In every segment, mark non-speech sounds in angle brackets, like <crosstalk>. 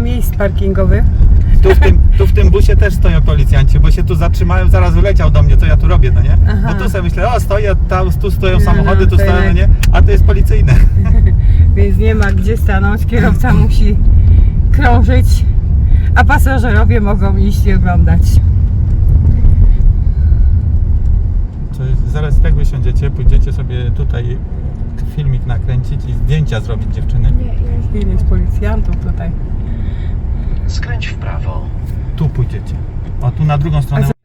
miejsc parkingowych. Tu w, tym, tu w tym busie też stoją policjanci, bo się tu zatrzymają, zaraz wyleciał do mnie, co ja tu robię, no nie? Aha. Bo tu sobie myślę, o stoję, tam, tu stoją No, samochody, no, tu to stoją, no nie? A to jest policyjne. <laughs> Więc nie ma gdzie stanąć. Kierowca musi krążyć, a pasażerowie mogą iść i oglądać. Jest, zaraz jak wysiądziecie, pójdziecie sobie tutaj zdjęcia zrobić dziewczyny. Ile jest policjantów tutaj. Skręć w prawo. Tu pójdziecie. O, tu na drugą stronę.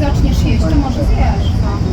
zaczniesz jeść, to może zjesz. No.